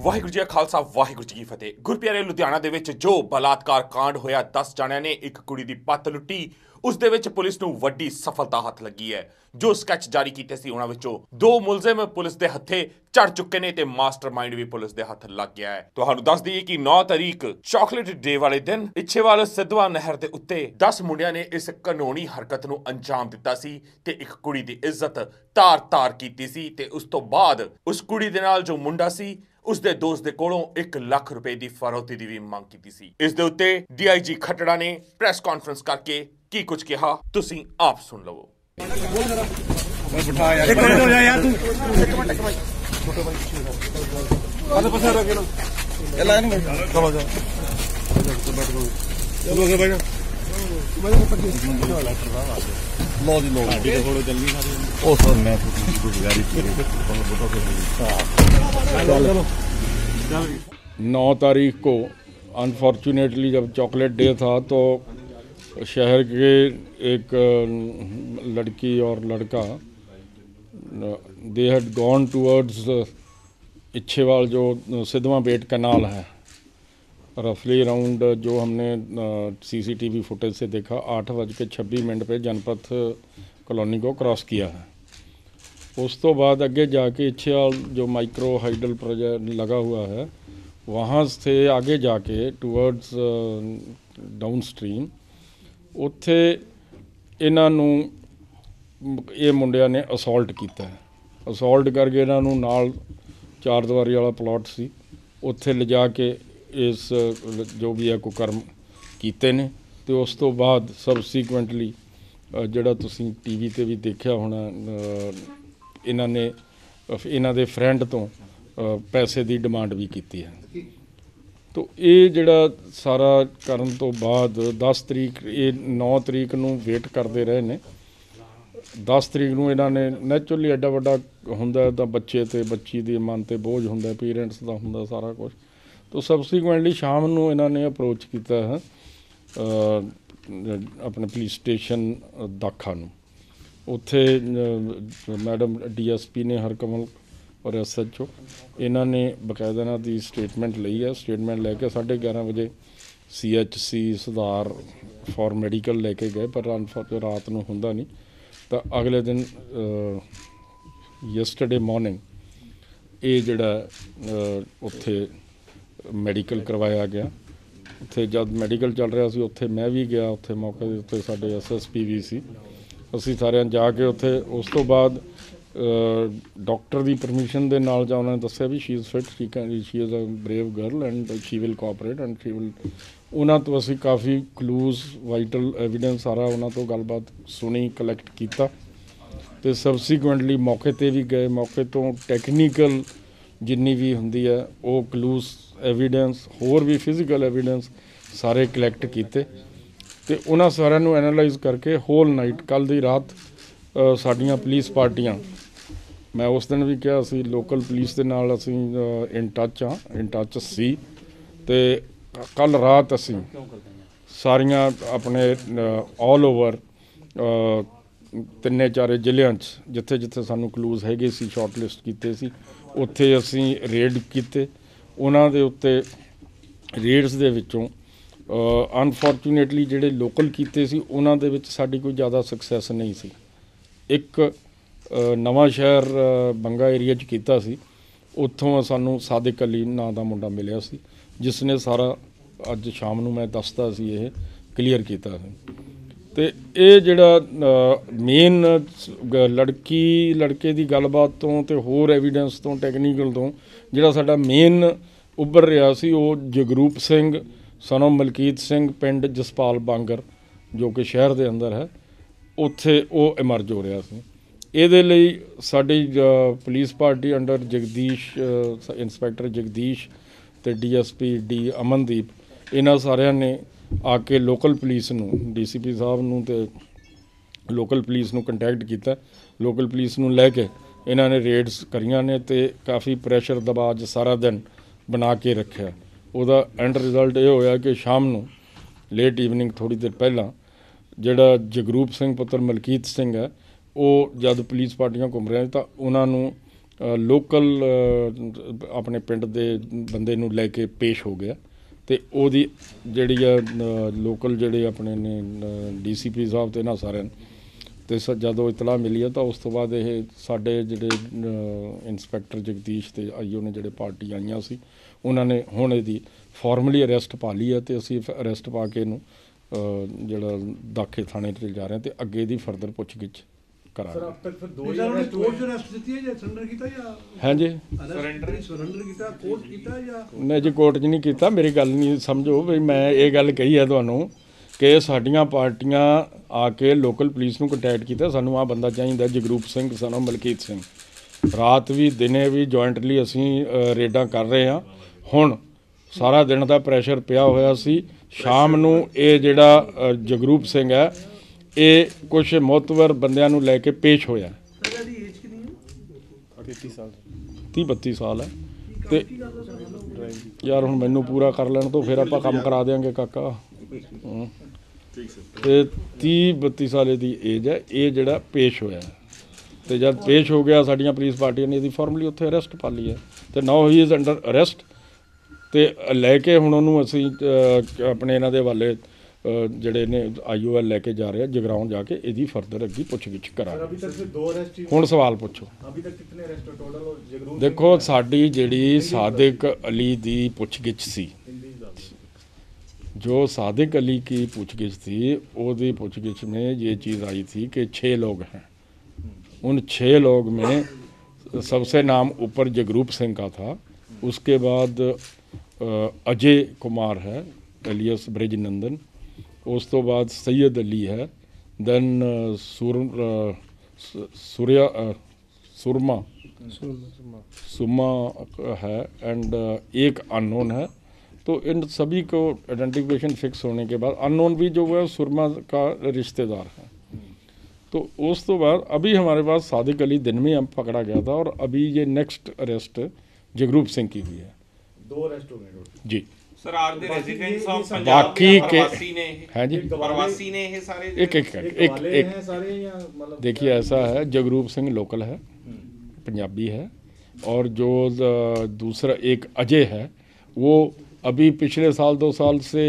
ਵਾਹਿਗੁਰੂ ਜੀ ਕਾ ਖਾਲਸਾ, ਵਾਹਿਗੁਰੂ ਜੀ ਕੀ ਫਤਿਹ। ਗੁਰਪਿਆਰੇ ਲੁਧਿਆਣਾ ਦੇ ਵਿੱਚ ਜੋ ਬਲਾਤਕਾਰ ਕਾਂਡ ਹੋਇਆ 10 ਜਣਿਆਂ ਨੇ ਇੱਕ ਕੁੜੀ ਦੀ ਪੱਤ ਲੁੱਟੀ। ਉਸ ਦੇ ਵਿੱਚ ਪੁਲਿਸ ਨੂੰ ਵੱਡੀ ਸਫਲਤਾ ਹੱਥ ਲੱਗੀ ਹੈ। ਜੋ ਸਕੈਚ ਜਾਰੀ ਕੀਤੇ ਸੀ, ਉਹਨਾਂ ਵਿੱਚੋਂ ਦੋ ਮੁਲਜ਼ਮ ਪੁਲਿਸ ਦੇ ਹੱਥੇ ਚੜ ਚੁੱਕੇ ਨੇ ਤੇ ਮਾਸਟਰਮਾਈਂਡ ਵੀ ਪੁਲਿਸ ਦੇ ਹੱਥ ਲੱਗ ਗਿਆ ਹੈ। ਤੁਹਾਨੂੰ ਦੱਸ ਦਈਏ ਕਿ 9 ਤਾਰੀਖ ਚਾਕਲੇਟ ਡੇ ਵਾਲੇ ਦਿਨ, ਇੱਛੇਵਾਲ ਸਿੱਧਵਾ ਨਹਿਰ ਦੇ ਉੱਤੇ 10 ਮੁੰਡਿਆਂ ਨੇ ਇਸ ਕਾਨੂੰਨੀ ਹਰਕਤ ਨੂੰ ਅੰਜਾਮ ਦਿੱਤਾ ਸੀ ਤੇ ਇੱਕ ਕੁੜੀ ਦੀ ਇੱਜ਼ਤ ਤਾਰ-ਤਾਰ ਕੀਤੀ ਸੀ ਤੇ ਉਸ ਤੋਂ ਬਾਅਦ ਉਸ ਕੁੜੀ ਦੇ ਨਾਲ ਜੋ ਮੁੰਡਾ ਸੀ ਉਸ ਦੇ ਦੋਸਤ ਦੇ ਕੋਲੋਂ 1 ਲੱਖ ਰੁਪਏ ਦੀ ਫਰੌਤੀ ਦੀ ਵੀ ਮੰਗ ਕੀਤੀ ਸੀ। ਇਸ ਦੇ ਉੱਤੇ ਡੀਆਈਜੀ ਖੱਟੜਾ ਨੇ ਪ੍ਰੈਸ ਕਾਨਫਰੰਸ ਕਰਕੇ ਕੀ ਕੁਝ ਕਿਹਾ ਤੁਸੀਂ ਆਪ ਸੁਣ ਲਵੋ। ਇੱਕ ਮਿੰਟ ਹੋ ਜਾ ਯਾਰ ਤੂੰ। ਇੱਕ ਮਿੰਟ ਇੱਕ ਮਿੰਟ ਆਦੇ ਪਾਸੇ ਰੱਖ ਲੋ ਇਹ ਲਾਈਨ ਵਿੱਚ ਚਲੋ ਜਾ ਚਲੋ ਜਾ। ਬਾਈ ਲੋ ਜੀ ਲੋ ਗੱਡੀ ਦੇ ਕੋਲੋਂ ਚੱਲਣੀ ਸਾਰੀ ਉਹ ਸਰ ਮੈਂ ਗੁਜ਼ਗਾਰੀ ਕੀਤੀ ਤੁਹਾਨੂੰ ਬਤਾ ਚਲੋ 9 तारीख को अनफॉर्चुनेटली जब चॉकलेट डे था तो शहर के एक अ, लड़की और लड़का they had gone towards Ichhewal जो सिद्धवा बेट कनाल है रफली अराउंड जो हमने सीसीटीवी फुटेज से देखा आठ बज के छब्बी मिनट पे जनपथ कॉलोनी को क्रॉस किया है उस तो बाद आगे जाके इच्छेल जो माइक्रो हाइडल प्रोजेक्ट लगा हुआ है वहाँ से आगे जाके टूवर्ड्स ਡਾਊਨ ਸਟ੍ਰੀਮ ਉੱਥੇ ਇਹਨਾਂ ਨੂੰ ਇਹ ਮੁੰਡਿਆਂ ਨੇ ਅਸੌਲਟ ਕੀਤਾ ਅਸੌਲਟ ਕਰਕੇ ਇਹਨਾਂ ਨੂੰ ਨਾਲ ਚਾਰ ਦੀਵਾਰੀ ਵਾਲਾ ਪਲਾਟ ਸੀ ਉੱਥੇ ਲਿਜਾ ਕੇ ਇਸ ਜੋ ਵੀ ਹੈ ਕੁਕਰਮ ਕੀਤੇ ਨੇ ਤੇ ਉਸ ਤੋਂ ਬਾਅਦ ਸਬਸੀਕੁਐਂਟਲੀ ਜਿਹੜਾ ਤੁਸੀਂ ਟੀਵੀ ਤੇ ਵੀ ਦੇਖਿਆ ਹੋਣਾ ਇਹਨਾਂ ਨੇ ਅ, ਇਹਨਾਂ ਦੇ ਫਰੈਂਡ ਤੋਂ ਪੈਸੇ ਦੀ ਡਿਮਾਂਡ ਵੀ ਕੀਤੀ ਹੈ। ਤੋ ਇਹ ਜਿਹੜਾ ਸਾਰਾ ਕਰਨ ਤੋਂ ਬਾਅਦ 10 ਤਰੀਕ ਇਹ 9 ਤਰੀਕ ਨੂੰ ਵੇਟ ਕਰਦੇ ਰਹੇ ਨੇ। 10 ਤਰੀਕ ਨੂੰ ਇਹਨਾਂ ਨੇ ਨੈਚੁਰਲੀ ਐਡਾ ਵੱਡਾ ਹੁੰਦਾ ਤਾਂ ਬੱਚੇ ਤੇ ਬੱਚੀ ਦੇ ਮਨ ਤੇ ਬੋਝ ਹੁੰਦਾ ਪੇਰੈਂਟਸ ਦਾ ਹੁੰਦਾ ਸਾਰਾ ਕੁਝ ਤੋ ਸਬਸੀਕੁਐਂਟਲੀ ਸ਼ਾਮ ਨੂੰ ਇਹਨਾਂ ਨੇ ਅਪਰੋਚ ਕੀਤਾ ਹੈ ਆਪਣੇ ਪੁਲਿਸ ਸਟੇਸ਼ਨ ਦਾਖਾ ਨੂੰ। ਉੱਥੇ ਅ, ਮੈਡਮ ਡੀਐਸਪੀ ਨੇ ਹਰਕਮਲ ਔਰ ਐਸਐਚਓ ਇਹਨਾਂ ਨੇ ਬਕਾਇਦਾ ਇਹਨਾਂ ਦੀ ਸਟੇਟਮੈਂਟ ਲਈ ਹੈ। ਸਟੇਟਮੈਂਟ ਲੈ ਕੇ 11:30 ਵਜੇ ਸੀਐਚਸੀ ਸੁਧਾਰ ਫॉर ਮੈਡੀਕਲ ਲੈ ਕੇ ਗਏ ਪਰ ਰਾਤ ਨੂੰ ਹੁੰਦਾ ਨਹੀਂ। ਤਾਂ ਅਗਲੇ ਦਿਨ ਯੈਸਟਰਡੇ ਮਾਰਨਿੰਗ ਇਹ ਜਿਹੜਾ ਉੱਥੇ ਮੈਡੀਕਲ ਕਰਵਾਇਆ ਗਿਆ। ਉੱਥੇ ਜਦ ਮੈਡੀਕਲ ਚੱਲ ਰਿਹਾ ਸੀ, ਉੱਥੇ ਮੈਂ ਵੀ ਗਿਆ। ਉੱਥੇ ਮੌਕੇ ਦੇ ਉੱਤੇ ਸਾਡੇ ਐਸਐਸਪੀ ਵੀ ਸੀ। ਅਸੀਂ ਸਾਰਿਆਂ ਜਾ ਕੇ ਉੱਥੇ, ਉਸ ਤੋਂ ਬਾਅਦ ਡਾਕਟਰ ਦੀ ਪਰਮਿਸ਼ਨ ਦੇ ਨਾਲ ਜਾਂ ਉਹਨਾਂ ਨੇ ਦੱਸਿਆ ਵੀ she is fit she can she is a brave girl and she will cooperate and she will ਉਹਨਾਂ ਤੋਂ ਅਸੀਂ ਕਾਫੀ ਕਲੂਜ਼ ਵਾਈਟਲ ਐਵੀਡੈਂਸ ਸਾਰਾ ਉਹਨਾਂ ਤੋਂ ਗੱਲਬਾਤ ਸੁਣੀ ਕਲੈਕਟ ਕੀਤਾ। ਤੇ ਸਬਸੀਕੁਐਂਟਲੀ ਮੌਕੇ ਤੇ ਵੀ ਗਏ। ਮੌਕੇ ਤੋਂ ਟੈਕਨੀਕਲ ਜਿੰਨੀ ਵੀ ਹੁੰਦੀ ਹੈ, ਉਹ ਕਲੂਜ਼ ਐਵੀਡੈਂਸ ਹੋਰ ਵੀ ਫਿਜ਼ੀਕਲ ਐਵੀਡੈਂਸ ਸਾਰੇ ਕਲੈਕਟ ਕੀਤੇ ਤੇ ਉਹਨਾਂ ਸਾਰਿਆਂ ਨੂੰ ਐਨਾਲਾਈਜ਼ ਕਰਕੇ ਹੋਲ ਨਾਈਟ ਕੱਲ ਦੀ ਰਾਤ ਸਾਡੀਆਂ ਪੁਲਿਸ ਪਾਰਟੀਆਂ। ਮੈਂ ਉਸ ਦਿਨ ਵੀ ਕਿਹਾ ਸੀ ਲੋਕਲ ਪੁਲਿਸ ਦੇ ਨਾਲ ਅਸੀਂ ਇਨ ਟੱਚ ਆ ਇਨ ਟੱਚ ਸੀ ਤੇ ਕੱਲ ਰਾਤ ਅਸੀਂ ਸਾਰੀਆਂ ਆਪਣੇ ਆਲ ਓਵਰ ਤਿੰਨੇ ਚਾਰੇ ਜ਼ਿਲ੍ਹਿਆਂ 'ਚ ਜਿੱਥੇ ਜਿੱਥੇ ਸਾਨੂੰ ਕਲੂਜ਼ ਹੈਗੇ ਸੀ ਸ਼ਾਰਟ ਕੀਤੇ ਸੀ, ਉੱਥੇ ਅਸੀਂ ਰੇਡ ਕੀਤੇ। ਉਹਨਾਂ ਦੇ ਉੱਤੇ ਰੇਟਸ ਦੇ ਵਿੱਚੋਂ ਅਨਫੋਰਚੂਨੇਟਲੀ ਜਿਹੜੇ ਲੋਕਲ ਕੀਤੇ ਸੀ, ਉਹਨਾਂ ਦੇ ਵਿੱਚ ਸਾਡੀ ਕੋਈ ਜ਼ਿਆਦਾ ਸਕਸੈਸ ਨਹੀਂ ਸੀ। ਇੱਕ ਨਵਾਂ ਸ਼ਹਿਰ ਬੰਗਾ ਏਰੀਆ 'ਚ ਕੀਤਾ ਸੀ। ਉੱਥੋਂ ਸਾਨੂੰ ਸਾਦਿਕ ਅਲੀ ਨਾਂ ਦਾ ਮੁੰਡਾ ਮਿਲਿਆ ਸੀ, ਜਿਸ ਨੇ ਸਾਰਾ ਅੱਜ ਸ਼ਾਮ ਨੂੰ ਮੈਂ ਦੱਸਦਾ ਸੀ ਇਹ ਕਲੀਅਰ ਕੀਤਾ ਸੀ। ਤੇ ਇਹ ਜਿਹੜਾ ਮੇਨ ਲੜਕੀ, ਲੜਕੇ ਦੀ ਗੱਲਬਾਤ ਤੋਂ ਤੇ ਹੋਰ ਐਵੀਡੈਂਸ ਤੋਂ ਟੈਕਨੀਕਲ ਤੋਂ, ਜਿਹੜਾ ਸਾਡਾ ਮੇਨ ਉੱਭਰ ਰਿਹਾ ਸੀ ਉਹ ਜਗਰੂਪ ਸਿੰਘ ਸਨੋ ਮਲਕੀਤ ਸਿੰਘ ਪਿੰਡ ਜਸਪਾਲ ਬਾਂਗਰ ਜੋ ਕਿ ਸ਼ਹਿਰ ਦੇ ਅੰਦਰ ਹੈ। ਉੱਥੇ ਉਹ ਇਮਰਜ ਹੋ ਰਿਹਾ ਸੀ। ਇਹਦੇ ਲਈ ਸਾਡੀ ਅ, ਪੁਲਿਸ ਪਾਰਟੀ ਅੰਡਰ ਜਗਦੀਸ਼ ਅ, ਇੰਸਪੈਕਟਰ ਜਗਦੀਸ਼ ਤੇ ਡੀਐਸਪੀ ਡੀ ਅਮਨਦੀਪ ਇਹਨਾਂ ਸਾਰਿਆਂ ਨੇ ਆ ਕੇ ਲੋਕਲ ਪੁਲਿਸ ਨੂੰ ਡੀਸੀਪੀ ਸਾਹਿਬ ਨੂੰ ਤੇ ਲੋਕਲ ਪੁਲਿਸ ਨੂੰ ਕੰਟੈਕਟ ਕੀਤਾ। ਲੋਕਲ ਪੁਲਿਸ ਨੂੰ ਲੈ ਕੇ ਇਹਨਾਂ ਨੇ ਰੇਡਸ ਕਰੀਆਂ ਨੇ ਤੇ ਕਾਫੀ ਪ੍ਰੈਸ਼ਰ ਦਬਾਅ 'ਚ ਸਾਰਾ ਦਿਨ ਬਣਾ ਕੇ ਰੱਖਿਆ। ਉਹਦਾ ਐਂਡ ਰਿਜ਼ਲਟ ਇਹ ਹੋਇਆ ਕਿ ਸ਼ਾਮ ਨੂੰ ਲੇਟ ਈਵਨਿੰਗ ਥੋੜੀ ਦੇਰ ਪਹਿਲਾਂ ਜਿਹੜਾ ਜਗਰੂਪ ਸਿੰਘ ਪੁੱਤਰ ਮਲਕੀਤ ਸਿੰਘ ਹੈ ਉਹ ਜਦ ਪੁਲਿਸ ਪਾਰਟੀਆਂ ਘੁੰਮ ਰਿਹਾ ਤਾਂ ਉਹਨਾਂ ਨੂੰ ਲੋਕਲ ਆਪਣੇ ਪਿੰਡ ਦੇ ਬੰਦੇ ਨੂੰ ਲੈ ਕੇ ਪੇਸ਼ ਹੋ ਗਿਆ ਤੇ ਉਹਦੀ ਜਿਹੜੀ ਆ ਲੋਕਲ ਜਿਹੜੇ ਆਪਣੇ ਨੇ ਡੀਸੀਪੀ ਸਾਹਿਬ ਤੇ ਨਾ ਸਾਰਿਆਂ ਨੂੰ ਤੇ ਸ ਜਦੋਂ ਇਤਲਾਹ ਮਿਲੀ ਹੈ ਤਾਂ ਉਸ ਤੋਂ ਬਾਅਦ ਇਹ ਸਾਡੇ ਜਿਹੜੇ ਅ, ਇੰਸਪੈਕਟਰ ਜਗਦੀਸ਼ ਤੇ ਆਈਓ ਨੇ ਜਿਹੜੇ ਪਾਰਟੀ ਆਈਆਂ ਸੀ ਉਹਨਾਂ ਨੇ ਹੁਣ ਇਹਦੀ ਫਾਰਮਲੀ ਅਰੈਸਟ ਪਾ ਲਈ ਹੈ ਤੇ ਅਸੀਂ ਅਰੈਸਟ ਪਾ ਕੇ ਇਹਨੂੰ ਜਿਹੜਾ ਦਾਖੇ ਥਾਣੇ ਤੇ ਜਾ ਰਹੇ ਹਾਂ ਤੇ ਅੱਗੇ ਦੀ ਫਰਦਰ ਪੁੱਛਗਿੱਛ ਸਰ ਕਰਾਂਗੇ। ਅਬ ਤੱਕ ਫਿਰ ਦੋ ਹੋਏ ਕੋਰਟ ਅਰੈਸਟ ਦਿੱਤੀ ਹੈ ਜਾਂ ਸਰੈਂਡਰ ਕੀਤਾ ਜਾਂ ਹਾਂਜੀ। ਸਰੈਂਡਰ ਸਰੈਂਡਰ ਕੀਤਾ ਕੋਰਟ ਕੀਤਾ ਜਾਂ ਨਹੀਂ ਜੀ ਕੋਰਟ 'ਚ ਨਹੀਂ ਕੀਤਾ ਮੇਰੀ ਗੱਲ ਨਹੀਂ ਸਮਝੋ ਵੀ ਮੈਂ ਇਹ ਗੱਲ ਕਹੀ ਹੈ ਤੁਹਾਨੂੰ ਕਿ ਸਾਡੀਆਂ ਪਾਰਟੀਆਂ ਆ ਕੇ ਲੋਕਲ ਪੁਲਿਸ ਨੂੰ ਕੰਟੈਕਟ ਕੀਤਾ ਸਾਨੂੰ ਆ ਬੰਦਾ ਚਾਹੀਦਾ ਜਗਰੂਪ ਸਿੰਘ ਸਨਮ ਮਲਕੀਤ ਸਿੰਘ। ਰਾਤ ਵੀ ਦਿਨੇ ਵੀ ਜੁਆਇੰਟਲੀ ਅਸੀਂ ਰੇਡਾਂ ਕਰ ਰਹੇ ਹਾਂ। ਹੁਣ ਸਾਰਾ ਦਿਨ ਦਾ ਪ੍ਰੈਸ਼ਰ ਪਿਆ ਹੋਇਆ ਸੀ। ਸ਼ਾਮ ਨੂੰ ਇਹ ਜਿਹੜਾ ਜਗਰੂਪ ਸਿੰਘ ਹੈ ਇਹ ਕੁਝ ਮੋਤਵਰ ਬੰਦਿਆਂ ਨੂੰ ਲੈ ਕੇ ਪੇਸ਼ ਹੋਇਆ। ਸਰ ਇਹਦੀ ਏਜ ਕਿੰਨੀ ਹੈ? 30 32 ਸਾਲ ਹੈ। ਤੇ ਯਾਰ ਹੁਣ ਮੈਨੂੰ ਪੂਰਾ ਕਰ ਲੈਣ ਤੋਂ ਫਿਰ ਆਪਾਂ ਕੰਮ ਕਰਾ ਦੇਾਂਗੇ ਕਾਕਾ। ਹੂੰ। ਤੇ 30 32 ਸਾਲ ਦੀ ਏਜ ਹੈ। ਇਹ ਜਿਹੜਾ ਪੇਸ਼ ਹੋਇਆ। ਤੇ ਜਦ ਪੇਸ਼ ਹੋ ਗਿਆ ਸਾਡੀਆਂ ਪੁਲਿਸ ਪਾਰਟੀਆਂ ਨੇ ਇਹਦੀ ਫਾਰਮਲੀ ਉੱਥੇ ਅਰੈਸਟ ਪਾ ਲਈ ਹੈ। ਤੇ now he is under arrest ਤੇ ਲੈ ਕੇ ਹੁਣ ਉਹਨੂੰ ਅਸੀਂ ਅਹ, ਆਪਣੇ ਇਹਨਾਂ ਦੇ ਹਵਾਲੇ ਅਹ, ਜਿਹੜੇ ਨੇ ਆਈਓਐਲ ਲੈ ਕੇ ਜਾ ਰਹੇ ਆ ਜਗਰਾਉਂ ਜਾ ਕੇ ਇਹਦੀ ਫਰਦਰ ਅੱਗੇ ਪੁੱਛਗਿੱਛ सर ਕਰਾਂਗੇ अभी तक फिर दो अरेस्ट ही ਹੁਣ ਸਵਾਲ ਪੁੱਛੋ अभी तक कितने अरेस्ट हो टोटल और जगरूप ਦੇਖੋ ਸਾਡੀ ਜਿਹੜੀ ਸਾਦਿਕ ਅਲੀ ਦੀ ਪੁੱਛਗਿੱਛ ਸੀ जो सादिक अली की पूछगिछ थी ओदी पूछगिछ में ये चीज़ आई थी कि छः लोग हैं उन छः लोग में सबसे नाम ऊपर जगरूप सिंह का था उसके बाद अजय कुमार है, एलियस ब्रिज नंदन उस तो बाद सैयद अली है देन सुर सूर्या सुरमा। सुमा है एंड एक अननोन है। तो इन सभी को आइडेंटिफिकेशन फिक्स होने के बाद, अननोन भी जो है, सुरमा का रिश्तेदार है। तो उस तो बाद, अभी हमारे पास सादिक अली दिन में पकड़ा गया था, और अभी ये नेक्स्ट अरेस्ट जगरूप सिंह की हुई है। दो restaurant ji. Sir are they residents of Punjab बाकी के हैं? जी। प्रवासी ने ये हाँ सारे एक एक एक एक, एक सारे या मतलब देखिए ऐसा है जगरूप सिंह लोकल है पंजाबी है और जो दूसरा एक अजय है वो अभी पिछले साल दो साल से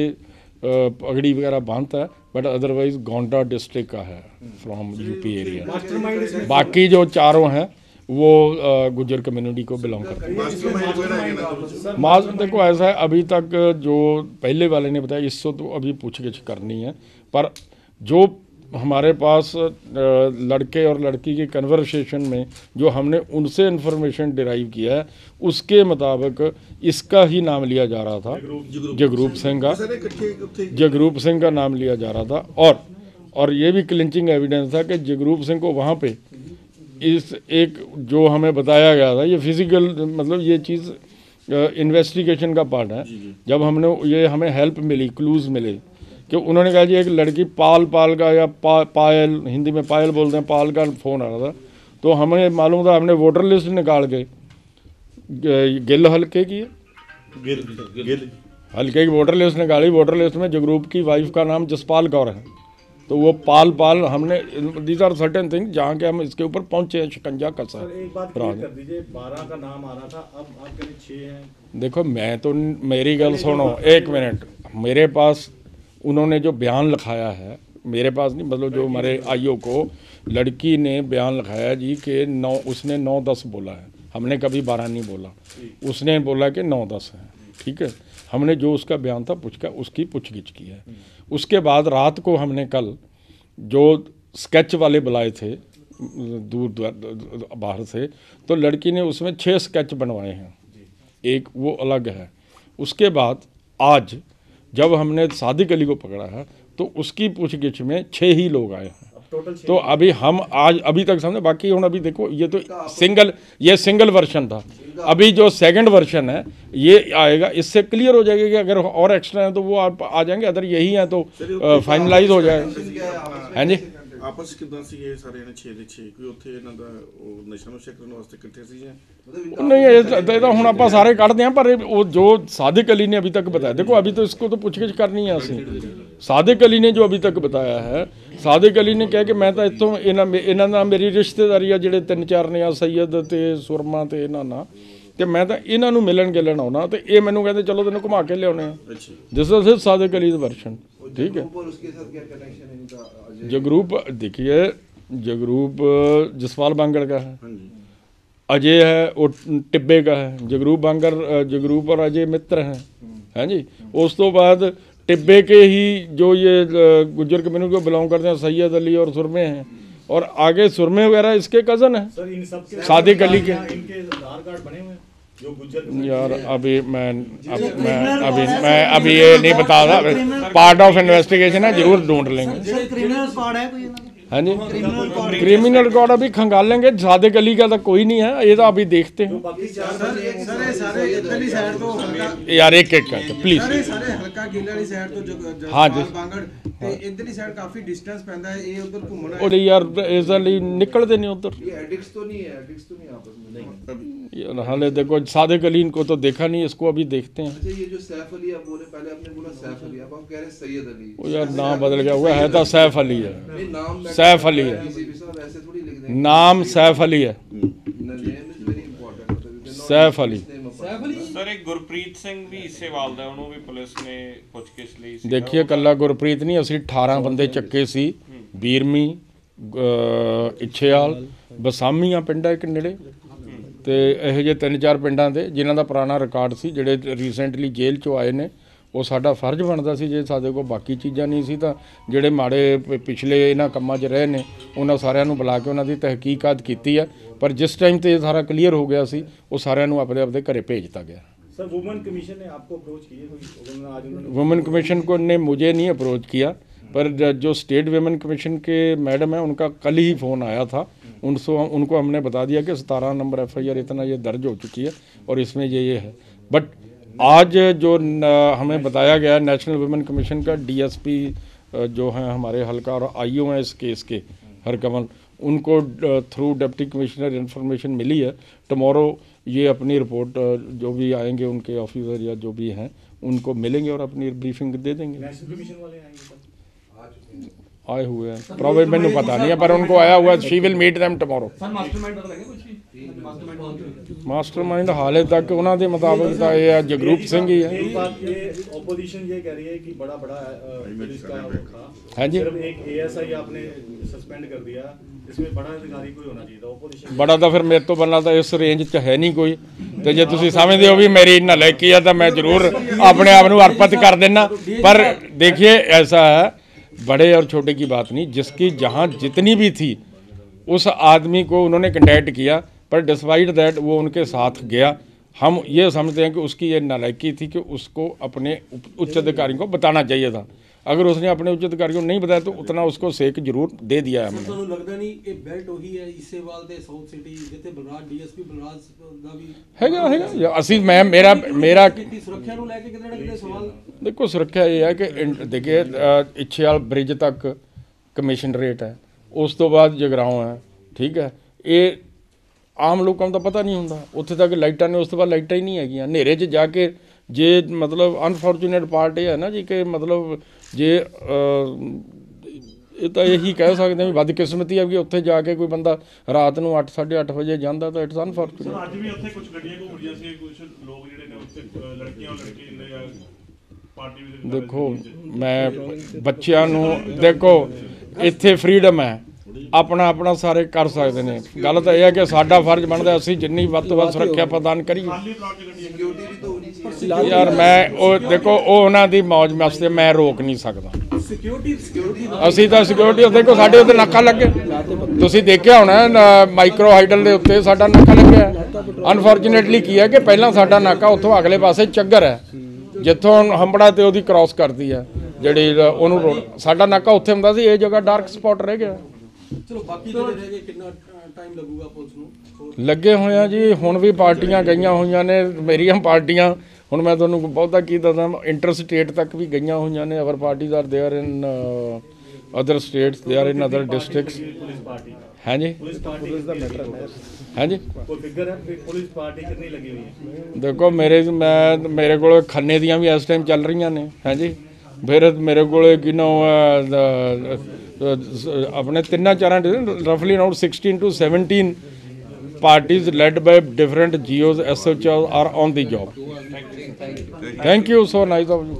पगड़ी वगैरह बांधता है बट अदरवाइज़ गोंडा डिस्ट्रिक्ट का है फ्रॉम यूपी एरिया बाकी जो चारों हैं वो गुजर कम्युनिटी को बिलोंग करते हैं। मास देखो ऐसा है अभी तक जो पहले वाले ने बताया इससे तो अभी पूछगिछ करनी है। पर जो हमारे पास लड़के और लड़की की कन्वर्सेशन में जो हमने उनसे इन्फॉर्मेशन डिराइव किया है उसके मुताबिक इसका ही नाम लिया जा रहा था। जगरूप सिंह। का। जगरूप सिंह का नाम लिया जा रहा था। और और ये भी क्लिंचिंग एविडेंस था कि जगरूप सिंह को वहाँ पे इस एक जो हमें बताया गया था ये फ़िज़िकल मतलब ये चीज़ इन्वेस्टिगेशन का पार्ट है। जब हमने ये हमें हेल्प मिली क्लूज मिले कि उन्होंने कहा जी एक लड़की पाल पाल का या पा, पायल हिंदी में पायल बोलते हैं पाल का फ़ोन आ रहा था। तो हमें मालूम था हमने वोटर लिस्ट निकाल के गिल हल्के की है हल्के की वोटर लिस्ट निकाली। वोटर लिस्ट में जगरूप की वाइफ का नाम जसपाल कौर है। तो वो पाल पाल हमने दीज आर सर्टेन थिंग जहाँ के हम इसके ऊपर पहुँचे हैं शिकंजा कसा सर एक बात है कर दीजिए बारह का नाम आ रहा था अब आप करीब छह हैं। देखो मैं तो मेरी गल सुनो एक मिनट। मेरे पास उन्होंने जो बयान लिखाया है मेरे पास नहीं मतलब जो हमारे आईओ को लड़की ने बयान लिखाया जी कि नौ उसने नौ दस बोला है। हमने कभी बारह नहीं बोला। उसने बोला कि नौ दस है। ठीक है? हमने जो उसका बयान था पूछ उसकी पूछगिछ की है। उसके बाद रात को हमने कल जो स्केच वाले बुलाए थे, दूर बाहर से तो लड़की ने उसमें छः स्केच बनवाए हैं। एक वो अलग है। उसके बाद आज जब हमने सादिक अली को पकड़ा है तो उसकी पूछगिछ में छः ही लोग आए हैं। तो अभी हम आज अभी तक समझे बाकी हूँ अभी देखो ये तो सिंगल ये सिंगल वर्षन था। अभी जो सेकंड वर्षन है ये आएगा इससे क्लियर हो जाएगा कि अगर और एक्स्ट्रा है तो वो आप आ जाएँगे अगर यही है तो फाइनलाइज हो जाएगा हैं जी। ਆਪਸ 'ਚ ਕਿਦਾਂ ਸੀ ਇਹ ਸਾਰੇ ਨੇ 6 ਦੇ 6 ਕੋਈ ਉੱਥੇ ਇਹਨਾਂ ਦਾ ਉਹ ਨਸ਼ਾ ਨੁਸ਼ਾ ਕਰਨ ਵਾਸਤੇ ਇਕੱਠੇ ਸੀ ਜਾਂ ਉਹ नहीं ये तो- ये तो ਹੁਣ ਆਪਾਂ ਸਾਰੇ ਕੱਢਦੇ ਹਾਂ ਪਰ ਇਹ ਉਹ ਜੋ सादिक अली ने अभी तक बताया देखो अभी तो इसको तो पूछगिछ करनी है ਅਸੀਂ सादिक अली ने जो अभी तक बताया है सादिक अली ने ਕਿਹਾ ਕਿ ਮੈਂ ਤਾਂ ਇੱਥੋਂ ਇਹਨਾਂ ਮੇ- ਇਹਨਾਂ ਨਾਲ ਮੇਰੀ ਰਿਸ਼ਤੇਦਾਰੀ ਆ ਜਿਹੜੇ ਤਿੰਨ ਚਾਰ ਨੇ ਆ ਸੈਯਦ ਤੇ ਸੁਰਮਾ ਤੇ ਇਹਨਾਂ ਨਾਲ ਤੇ ਮੈਂ ਤਾਂ ਇਹਨਾਂ ਨੂੰ ਮਿਲਣ ਗਿਲਣ ਆਉਣਾ ਤੇ ਇਹ ਮੈਨੂੰ ਕਹਿੰਦੇ ਚਲੋ ਤੈਨੂੰ ਘੁਮਾ ਕੇ ਲਿਆਉਣੇ ਆ ਅੱਛਾ दिस इज सादिक अली वर्षन ठीक है। और उसके साथ क्या कनेक्शन है इनका जगरूप देखिए जगरूप जसपाल बांगड़ का है। अजय है वो टिब्बे का है। जगरूप बांगर जगरूप और अजय मित्र हैं। हैं जी? उस तो बाद टिब्बे के ही जो ये गुज्जर कम्युनिटी को बिलोंग करते हैं सैयद अली और सुरमे हैं। और आगे सुरमे वगैरह इसके कज़न हैं। सादिक अली के। यार अभी मैं अब मैं अभी मैं अभी ये नहीं बता रहा पार्ट ऑफ़ इन्वेस्टिगेशन है ज़रूर ढूंढ लेंगे। हाँ जी। क्रिमिनल रिकॉर्ड अभी खंगालेंगे सादे गली का तो कोई नहीं है ये तो अभी देखते हैं। यार एक एक करके प्लीज़ हाँ जी। ਹਲਕਾ ਗਿੱਲ ਵਾਲੀ ਸਾਈਡ ਤੋਂ ਜੋ ਹਾਂ ਜੀ। ਜਸਪਾਲ ਬਾਂਗੜ ਤੇ ਇਧਰਲੀ ਸਾਈਡ ਕਾਫੀ ਡਿਸਟੈਂਸ ਪੈਂਦਾ ਹੈ ਇਹ ਉਧਰ ਘੁੰਮਣਾ और यार इस ਲਈ ਨਿਕਲਦੇ ਨਹੀਂ ਉਧਰ ये एडिक्स तो नहीं है एडिक्स तो नहीं आपस में नहीं यार हाले देखो सादिक अली को तो देखा नहीं इसको अभी देखते हैं अच्छा ये जो सैफ अली आप बोले पहले आपने बोला सैफ अली अब आप कह रहे हैं सैयद अली वो यार नाम बदल गया हुआ है तो सैफ अली है नहीं नाम मैं- सैफ अली है किसी भी साहब ऐसे थोड़ी लिख देंगे नाम सैफ अली है name is very important sir ਇਹ ਗੁਰਪ੍ਰੀਤ ਸਿੰਘ ਵੀ ਇਸੇਵਾਲ ਦਾ ਉਹਨੂੰ ਵੀ ਪੁਲਿਸ ਨੇ ਪੁੱਛਗਿੱਛ ਲਈ ਸੀ ਦੇਖਿਓ ਕੱਲਾ ਗੁਰਪ੍ਰੀਤ ਨਹੀਂ ਅਸੀਂ 18 ਬੰਦੇ ਚੱਕੇ ਸੀ। ਬੀਰਮੀ ਇੱਛੇਵਾਲ ਬਸਾਮੀਆਂ ਪਿੰਡਾਂ ਇੱਕ ਨੇੜੇ। ਤੇ ਇਹੋ ਜਿਹੇ ਤਿੰਨ ਚਾਰ ਪਿੰਡਾਂ ਦੇ ਜਿਨ੍ਹਾਂ ਦਾ ਪੁਰਾਣਾ ਰਿਕਾਰਡ ਸੀ ਜਿਹੜੇ ਰੀਸੈਂਟਲੀ ਜੇਲ੍ਹ ਚੋਂ ਆਏ ਨੇ। ਉਹ ਸਾਡਾ ਫਰਜ਼ ਬਣਦਾ ਸੀ ਜੇ ਸਾਡੇ ਕੋਲ ਬਾਕੀ ਚੀਜ਼ਾਂ ਨਹੀਂ ਸੀ ਤਾਂ ਜਿਹੜੇ ਮਾੜੇ ਪ- ਪਿਛਲੇ ਇਹਨਾਂ ਕੰਮਾਂ 'ਚ ਰਹੇ ਨੇ ਉਹਨਾਂ ਸਾਰਿਆਂ ਨੂੰ ਬੁਲਾ ਕੇ ਉਹਨਾਂ ਦੀ ਤਹਿਕੀਕਾਤ ਕੀਤੀ ਆ ਪਰ ਜਿਸ ਟਾਈਮ ਤੇ ਇਹ ਸਾਰਾ ਕਲੀਅਰ ਹੋ ਗਿਆ ਸੀ ਉਹ ਸਾਰਿਆਂ ਨੂੰ ਆਪਣੇ ਆਪਣੇ ਘਰੇ ਭੇਜ ਦਿੱਤਾ ਗਿਆ सर वुमेन कमीशन ने आपको अप्रोच किए कोई उन्होंने आज उन्होंने वुमेन कमीशन को ने मुझे नहीं अप्रोच किया पर ज- जो स्टेट वुमेन कमीशन के मैडम है उनका कल ही फ़ोन आया था उनसे उनको हमने बता दिया कि सतारह नंबर एफ इतना ये दर्ज हो चुकी है और इसमें ये ये है बट आज जो न, हमें बताया गया नेशनल वुमेन कमीशन का डीएसपी जो हैं हमारे हल्का और आईओ हैं इस केस के हरकमल उनको थ्रू डिप्टी कमिश्नर इन्फॉर्मेशन मिली है। टमोरो ये अपनी रिपोर्ट जो भी आएँगे उनके ऑफिसर या जो भी हैं उनको मिलेंगे और अपनी ब्रीफिंग दे देंगे। आए हुए हैं। प्रॉब्लम मैंने पता नहीं है पर उनको आया हुआ she will meet them tomorrow mastermind हाले तक ਉਹਨਾਂ ਦੇ ਮੁਤਾਬਕ ਤਾਂ ਇਹ ਹੈ ਜਗਰੂਪ ਸਿੰਘ ਹੀ ਹੈ एक बात ये ऑपोजिशन ये कह रही है कि बड़ा बड़ा अ, पुलिस का वो था हाँ जी। सिर्फ एक एएसआई आपने सस्पेंड कर दिया इसमें बड़ा अधिकारी कोई होना चाहिए था ऑपोजिशन ਬੜਾ ਤਾਂ ਫਿਰ ਮੇਰੇ ਤੋਂ ਬੰਨਾ ਤਾਂ ਇਸ ਰੇਂਜ 'ਚ ਹੈ ਨਹੀਂ ਕੋਈ ਤੇ ਜੇ ਤੁਸੀਂ ਸਮਝਦੇ ਹੋ ਵੀ ਮੇਰੀ ਨਲਾਇਕੀ ਆ ਤਾਂ ਮੈਂ ਜ਼ਰੂਰ ਆਪਣੇ ਆਪ ਨੂੰ ਅਰਪਿਤ ਕਰ देना पर देखिए ऐसा है बड़े और छोटे की बात नहीं जिसकी जहाँ जितनी भी थी उस आदमी को उन्होंने कंटेक्ट किया पर डिस्पाइट दैट वो उनके साथ गया। हम ये समझते हैं कि उसकी ये नालायकी थी कि उसको अपने उच्च अधिकारियों को बताना चाहिए था। अगर उसने अपने उच्च अधिकारियों को नहीं बताया तो उतना उसको सेक ਜ਼ਰੂਰ ਦੇ ਦਿਆ हमने। ਤੁਹਾਨੂੰ ਲੱਗਦਾ ਨਹੀਂ ਇਹ ਬੈਲਟ ਉਹੀ ਹੈ ਇਸੇ ਵਾਲ ਤੇ ਸਾਊਥ ਸਿਟੀ ਜਿੱਥੇ ਬਲਰਾਜ ਡੀਐਸਪੀ ਬਲਰਾਜ ਦਾ ਵੀ ਹੈਗਾ ਹੈਗਾ ਅਸੀਂ ਮੈਂ ਮੇਰਾ ਦੇਖੋ ਸੁਰੱਖਿਆ ਇਹ ਹੈ ਕਿ ਦੇਖੇ ਇੱਛੇਵਾਲ ਬ੍ਰਿਜ ਤੱਕ ਕਮਿਸ਼ਨ ਹੈ ਉਸ ਤੋਂ ਬਾਅਦ ਜਗਰਾਉਂ ਹੈ ਠੀਕ ਹੈ ਇਹ ਆਮ ਲੋਕਾਂ ਨੂੰ ਤਾਂ ਪਤਾ ਨਹੀਂ ਹੁੰਦਾ। ਉੱਥੇ ਤੱਕ ਲਾਈਟਾਂ ਨੇ ਉਸ ਤੋਂ ਬਾਅਦ ਲਾਈਟਾਂ ਹੀ ਨਹੀਂ ਹੈਗੀਆਂ। ਹਨੇਰੇ 'ਚ ਜਾ ਕੇ ਜੇ ਮਤਲਬ ਅਨਫੋਰਚੂਨੇਟ ਪਾਰਟ ਇਹ ਹੈ ਨਾ ਜੀ ਕਿ ਮਤਲਬ ਜੇ ਇਹ ਤਾਂ ਇਹੀ ਕਹਿ ਸਕਦੇ ਹਾਂ ਵੀ ਬਦਕਿਸਮਤੀ ਹੈ ਕਿ ਉੱਥੇ ਜਾ ਕੇ ਕੋਈ ਬੰਦਾ ਰਾਤ ਨੂੰ 8 8:30 ਵਜੇ ਜਾਂਦਾ ਤਾਂ ਇਟਸ ਅਨਫੋਰਚੂਨੇਟ ਅੱਜ ਵੀ ਉੱਥੇ ਕੁਝ ਗੱਡੀਆਂ ਘੁੰਮ ਰਹੀਆਂ ਸੀ ਕੁਝ ਲੋਕ ਜਿਹੜੇ ਨੇ ਉੱਥੇ ਲੜਕੀਆਂ ਲੜਕੇ ਨੇ ਪਾਰਟੀ ਦੇਖੋ ਮੈਂ ਬੱਚਿਆਂ ਨੂੰ ਦੇਖੋ ਇੱਥੇ ਫਰੀडम ਹੈ। ਆਪਣਾ ਆਪਣਾ ਸਾਰੇ ਕਰ ਸਕਦੇ ਨੇ। ਗੱਲ ਤਾਂ ਇਹ ਹੈ ਕਿ ਸਾਡਾ ਫਰਜ਼ ਬਣਦਾ ਅਸੀਂ ਜਿੰਨੀ ਵੱਧ ਤੋਂ ਵੱਧ ਸੁਰੱਖਿਆ ਪ੍ਰਦਾਨ ਕਰੀਏ। ਯਾਰ ਮੈਂ ਉਹ ਦੇਖੋ ਉਹ ਉਹਨਾਂ ਦੀ ਮੌਜ ਮਸਤੇ ਮੈਂ ਰੋਕ ਨਹੀਂ ਸਕਦਾ। ਅਸੀਂ ਤਾਂ ਸਿਕਿਉਰਿਟੀ ਦੇਖੋ ਸਾਡੇ ਉੱਤੇ ਨਾਕਾ ਲੱਗੇ। ਤੁਸੀਂ ਦੇਖਿਆ ਹੋਣਾ ਮਾਈਕਰੋ ਹਾਈਡਲ ਦੇ ਉੱਤੇ ਸਾਡਾ ਨਾਕਾ ਲੱਗਿਆ ਅਨਫੋਰਚੂਨੇਟਲੀ ਕੀ ਹੈ ਕਿ ਪਹਿਲਾਂ ਸਾਡਾ ਨਾਕਾ ਉੱਥੋਂ ਅਗਲੇ ਪਾਸੇ ਚੱਗਰ ਹੈ ਜਿੱਥੋਂ ਹੰਬੜਾ ਤੇ ਉਹਦੀ ਕ੍ਰਾਸ ਕਰਦੀ ਹੈ ਜਿਹੜੀ ਉਹਨੂੰ ਸਾਡਾ ਨਾਕਾ ਉੱਥੇ ਹੁੰਦਾ ਸੀ ਇਹ ਜਗ੍ਹਾ ਡਾਰਕ ਸਪੌਟ ਰਹਿ ਗਿਆ। ਚਲੋ ਬਾਕੀ ਜਿਹੜੇ ਰਹਿ ਗਏ ਕਿੰਨਾ ਟਾਈਮ ਲੱਗੂਗਾ ਪੁਲਿਸ ਨੂੰ ਹੋਰ ਲੱਗੇ ਹੋਏ ਆ ਜੀ ਹੁਣ ਵੀ ਪਾਰਟੀਆਂ ਗਈਆਂ ਹੋਈਆਂ ਨੇ ਮੇਰੀਆਂ ਪਾਰਟੀਆਂ ਹੁਣ ਮੈਂ ਤੁਹਾਨੂੰ ਬਹੁਤਾ ਕੀ ਦੱਸਾਂ ਇੰਟਰ ਸਟੇਟ ਤੱਕ ਵੀ ਗਈਆਂ ਹੋਈਆਂ ਨੇ our parties are there in other states they are in other districts police party ਹਾਂਜੀ ਪੁਲਿਸ ਪਾਰਟੀ ਪੁਲਿਸ ਦਾ ਮੈਟਰ ਹਾਂਜੀ ਕੋਈ ਫਿਗਰ ਹੈ ਵੀ ਪੁਲਿਸ ਪਾਰਟੀ ਕਿੰਨੀ ਲੱਗੀ ਹੋਈ ਹੈ ਦੇਖੋ ਮੇਰੇ ਮੈਂ ਮੇਰੇ ਕੋਲ ਖੰਨੇ ਦੀਆਂ ਵੀ ਇਸ ਟਾਈਮ ਚੱਲ ਰਹੀਆਂ ਨੇ ਹਾਂਜੀ ਫਿਰ ਮੇਰੇ ਕੋਲ ਕਿਨੋ ਆਪਣੇ ਤਿੰਨਾਂ ਚਾਰਾਂ ਰਫਲੀ around 16 to 17 parties led by different GOs SHOs are on the job. Thank you so nice of you.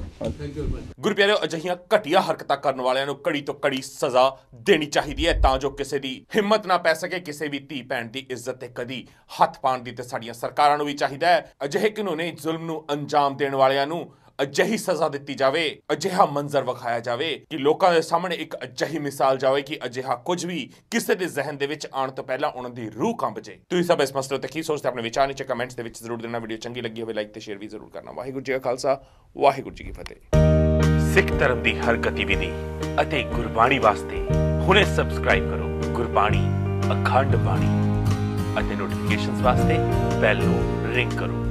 ਗੁਰਪਿਆਰਿਓ ਅਜਿਹੀਆਂ ਘਟੀਆ ਹਰਕਤਾਂ ਕਰਨ ਵਾਲਿਆਂ ਨੂੰ ਕੜੀ ਤੋਂ ਕੜੀ ਸਜ਼ਾ ਦੇਣੀ ਚਾਹੀਦੀ ਹੈ ਤਾਂ ਜੋ ਕਿਸੇ ਦੀ ਹਿੰਮਤ ਨਾ ਪੈ ਸਕੇ, ਕਿਸੇ ਵੀ ਧੀ ਭੈਣ ਦੀ ਇੱਜ਼ਤ ਤੇ ਕਦੀ ਹੱਥ ਪਾਉਣ ਦੀ ਤੇ ਸਾਡੀਆਂ ਸਰਕਾਰਾਂ ਨੂੰ ਵੀ ਚਾਹੀਦਾ ਹੈ। ਅਜਿਹੇ ਕਾਨੂੰਨੀ ਜ਼ੁਲਮ ਨੂੰ ਅੰਜਾਮ ਦੇਣ ਵਾਲਿਆਂ ਨੂੰ ਅਜਿਹੀ ਸਜ਼ਾ ਦਿੱਤੀ ਜਾਵੇ, ਅਜਿਹਾ ਮੰਜ਼ਰ ਵਿਖਾਇਆ ਜਾਵੇ ਕਿ ਲੋਕਾਂ ਦੇ ਸਾਹਮਣੇ ਇੱਕ ਅਜਿਹੀ ਮਿਸਾਲ ਜਾਵੇ ਕਿ ਅਜਿਹਾ ਕੁਝ ਵੀ ਕਿਸੇ ਦੇ ਜ਼ਿਹਨ ਦੇ ਵਿੱਚ ਆਉਣ ਤੋਂ ਪਹਿਲਾਂ ਉਹਨਾਂ ਦੀ ਰੂਹ ਕੰਬ ਜੇ ਤੁਸੀਂ ਸਭ ਇਸ ਮਸਲੇ ਉੱਤੇ ਕੀ ਸੋਚਦੇ ਆਪਣੇ ਵਿਚਾਰ ਨੀਚੇ ਕਮੈਂਟਸ ਦੇ ਵਿੱਚ ਜ਼ਰੂਰ ਦੇਣਾ। ਵੀਡੀਓ ਚੰਗੀ ਲੱਗੀ ਹੋਵੇ ਲਾਈਕ ਤੇ ਸ਼ੇਅਰ ਵੀ ਜ਼ਰੂਰ ਕਰਨਾ। ਵਾਹਿਗੁਰੂ ਜੀ ਕਾ ਖਾਲਸਾ, ਵਾਹਿਗੁਰੂ ਜੀ ਕੀ ਫਤਿਹ। ਸਿੱਖ ਧਰਮ ਦੀ ਹਰ ਗਤੀਵਿਧੀ ਅਤੇ ਗੁਰਬਾਣੀ ਵਾਸਤੇ ਹੁਣੇ ਸਬਸਕ੍ਰਾਈਬ ਕਰੋ। ਗੁਰਬਾਣੀ, ਅਖੰਡ ਬਾਣੀ ਅਤੇ ਨੋਟੀਫਿਕੇਸ਼ਨਸ ਵਾਸਤੇ ਬੈਲ ਨੂੰ ਰਿੰਗ ਕਰੋ।